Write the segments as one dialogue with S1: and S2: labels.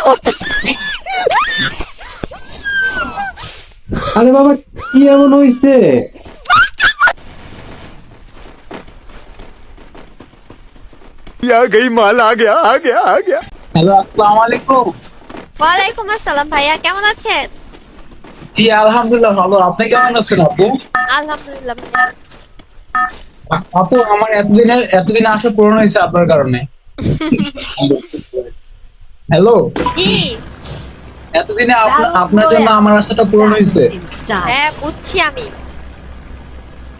S1: আরে বাবা কি এমন হইছে?
S2: আ গই মাল আ গয়া আ গয়া আ গয়া।
S3: হ্যালো আসসালামু আলাইকুম।
S4: ওয়ালাইকুম আসসালাম ভাইয়া কেমন আছেন?
S3: জি আলহামদুলিল্লাহ ভালো। আপনি কেমন আছেন আপু?
S4: আলহামদুলিল্লাহ
S3: আপু আমার এতদিনের এতদিন আসা পূরণ হয়েছে আপনার কারণে। হ্যালো
S4: জি।
S3: এতদিনে আপনা- আপনার জন্য আমার আশাটা পূরণ হয়েছে।
S4: হ্যাঁ বুঝছি আমি।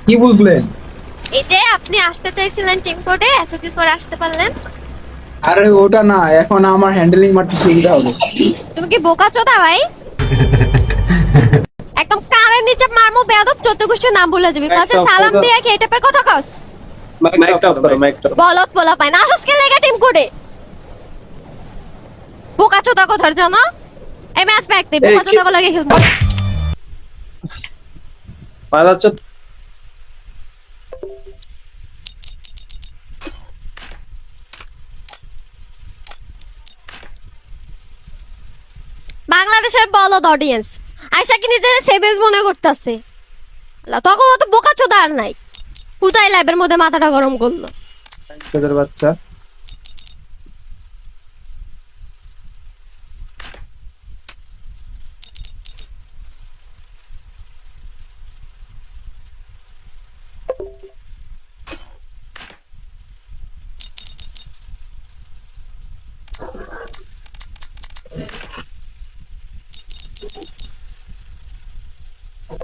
S3: কি বুঝলেন?
S4: এই যে আপনি আসতে চাইছিলেন টিম কোডে এতদিন পর আসতে পারলেন।
S3: আরে ওটা না এখন আমার হ্যান্ডেলিং মারতে সুবিধা হবে।
S4: তুমি কি বোকা চোদা ভাই? একদম কানের নিচে মারমু বেয়াদব চোদ্দ গোষ্ঠীর নাম ভুলে যাবি।
S1: একটা
S4: সালাম দিয়ে কি এই টাইপের কথা কস?
S1: মাইকটা অফ করো মাইকটা
S4: বলত বলা পায় না আসস কে লেগা টিম কোডে বোকা চোদা কথার জন্য এই ম্যাচ ব্যাক দে বোকা
S1: কি-
S4: চোদা গুলো লাগে বাংলাদেশের বলদ অডিয়েন্স আয়সা কি নিজের সেভেজ মনে করতেছে তখন অত বোকা চোদা আর নাই হুতাই লাইভের মধ্যে মাথাটা গরম করল
S1: বাচ্চা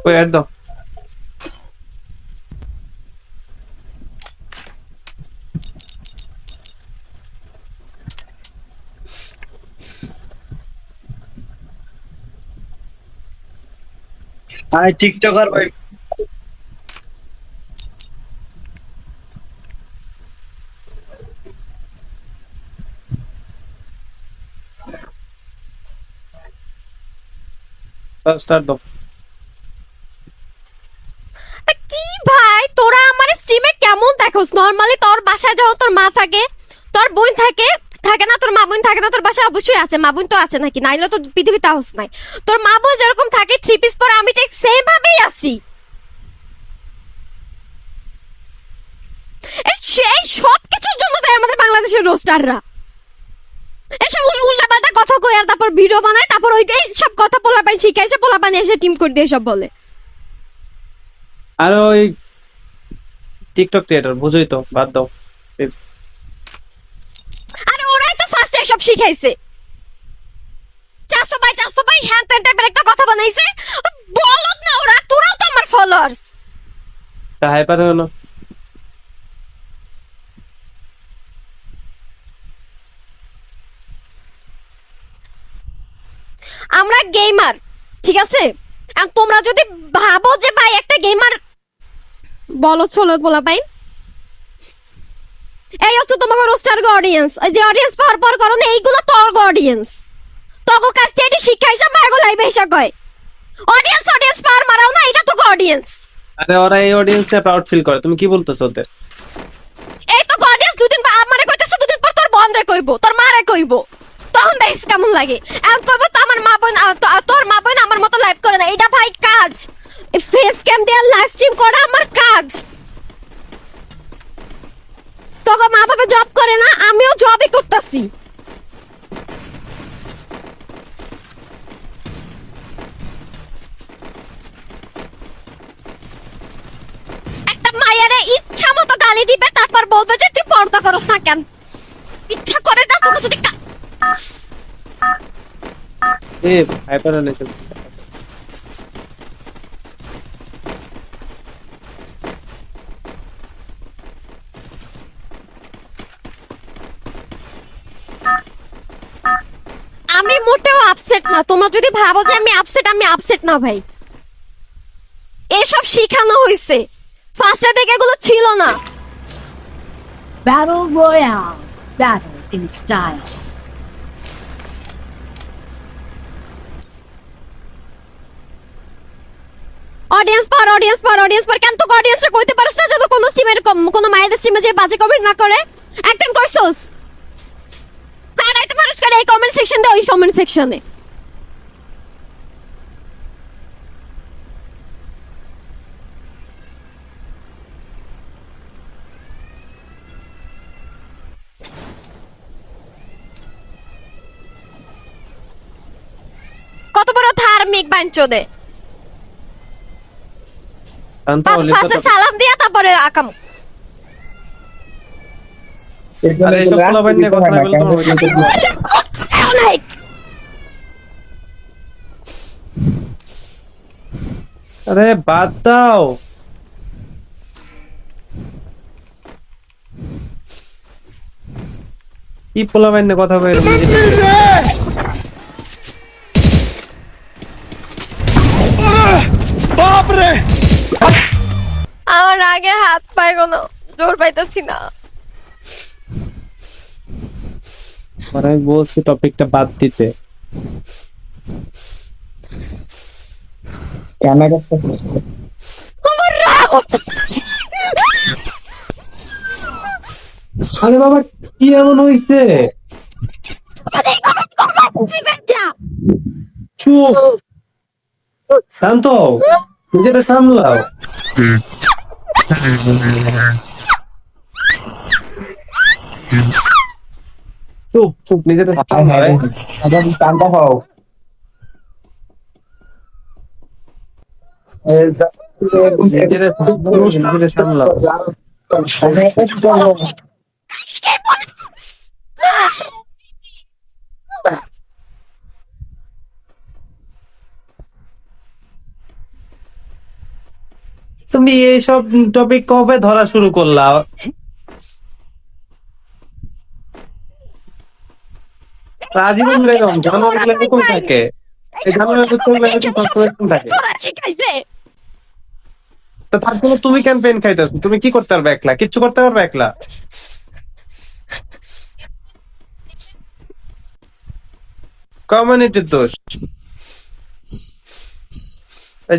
S1: ওই অ্যাড দাও
S3: আরে টিকটকার ভাই
S1: স্টার্ট দাও
S4: তা কি ভাই তোরা আমার স্ট্রিমে কেমন দেখোস নরমালি বাসায় তোর মা থাকে, তোর বোন থাকে থাকে না, তোর মা বোন থাকে না, তোর বাসায় অবশ্যই আছে, মা বোন তো আছে নাকি? নাইলে তো পৃথিবীতে হাউস নাই। তোর মা বোন যেরকম থাকে থ্রি পিস পরে আমি ঠিক সেম ভাবেই আছি সেই সব কিছুর জন্য দেয় আমাদের বাংলাদেশের রোস্টাররা এসব উল্টা পাল্টা কথা কই, আর তারপর ভিডিও বানায়, তারপর ওই সব কথা পোলা পাই শিখে এসে পোলা পানি এসে টিম করে দিয়ে সব বলে।
S1: আর ওই টিকটক ক্রিয়েটর তো, বাদ দাও
S4: আরে ওরাই তো ফার্স্ট এসব শিখাইছে। চাস্তো ভাই চাস্তো ভাই হ্যাঁ তেন টাইপের একটা কথা বানাইছে। বলত না ওরা তোরাও তো আমার ফলোয়ার্স
S1: তা হাইপার হলো।
S4: আমরা গেমার ঠিক আছে? আর তোমরা যদি ভাবো যে ভাই একটা গেমার বলো চলো বলা ভাই। এই হচ্ছে তোমাকে রোস্টার অডিয়েন্স ওই যে অডিয়েন্স পাওয়ার পর করো না এইগুলো তোর অডিয়েন্স তোকে কাছ থেকে এটি শিক্ষা হিসাব ভাইগো লাইভে এসে কয়। অডিয়েন্স অডিয়েন্স পাওয়ার মারাও না এটা তোকে অডিয়েন্স
S1: আরে ওরা এই অডিয়েন্সে প্রাউড ফিল করে। তুমি কি বলতেছো ওদের?
S4: এই তো গডিয়াস দুদিন পর আমারে কইতেছে দুদিন পর তোর বন্ধরে কইবো তোর মারে কইবো। তখন দেখিস কেমন লাগে। এখন কইবো তো আমার মা বোন তোর মা বোন আমার মতো লাইভ করে না। এটা ভাই কাজ। ফেস ক্যাম দিয়ে লাইভ স্ট্রিম করা আমার কাজ। তোকে মা বাবা জব করে না, আমিও জবই করতেছি। একটা মায়েরে ইচ্ছা মতো গালি দিবে, তারপর বলবে যে তুই পর্দা করস না কেন? ইচ্ছা করে না তোকে যদি
S1: এ
S4: আমি মোটেও আপসেট না তোমরা যদি ভাবো যে আমি আপসেট আমি আপসেট না ভাই। এসব শিখানো হয়েছে ফার্স্টে থেকে এগুলো ছিল না।
S5: Battle Royale. Battle in style.
S4: Audience per audience পার অডিয়েন্স পার কেন তো অডিয়েন্সে কইতে পারছ না যে তো কোনো স্ট্রিমের কোনো মায়েদের স্ট্রিমে যে বাজে কমেন্ট না করে? একদম কইছস? কারাইতে পারছ কেন এই কমেন্ট সেকশন ওই কমেন্ট সেকশনে কত বড় ধার্মিক বাঞ্চদে পাঁচে সালাম দিয়া তারপরে আকাম।
S1: আরে নিয়ে কথা বলতে আরে বাদ দাও। কি পোলাপাইন কথা বলে
S4: হাত পায় কোনো জোর পাইতেছি না।
S1: আমি বলছি টপিকটা বাদ দিতে।
S3: ক্যামেরা
S4: আমার রাগ
S1: আরে বাবা কি এমন হইছে। চুপ। শান্ত হও। নিজেটা সামলাও। চুপ চুপ সামলাও এই।
S3: হও
S1: সামলাও তুমি এইসব টপিক কবে ধরা শুরু করলা? আজীবন এরকম থাকে। এই জানোয়ারগুলো এরকম থাকে। তো তার জন্য তুমি কেন পেন খাইতেছ। তুমি কি করতে পারবে একলা? কিচ্ছু করতে পারবে একলা? কমিউনিটির দোষ। যারা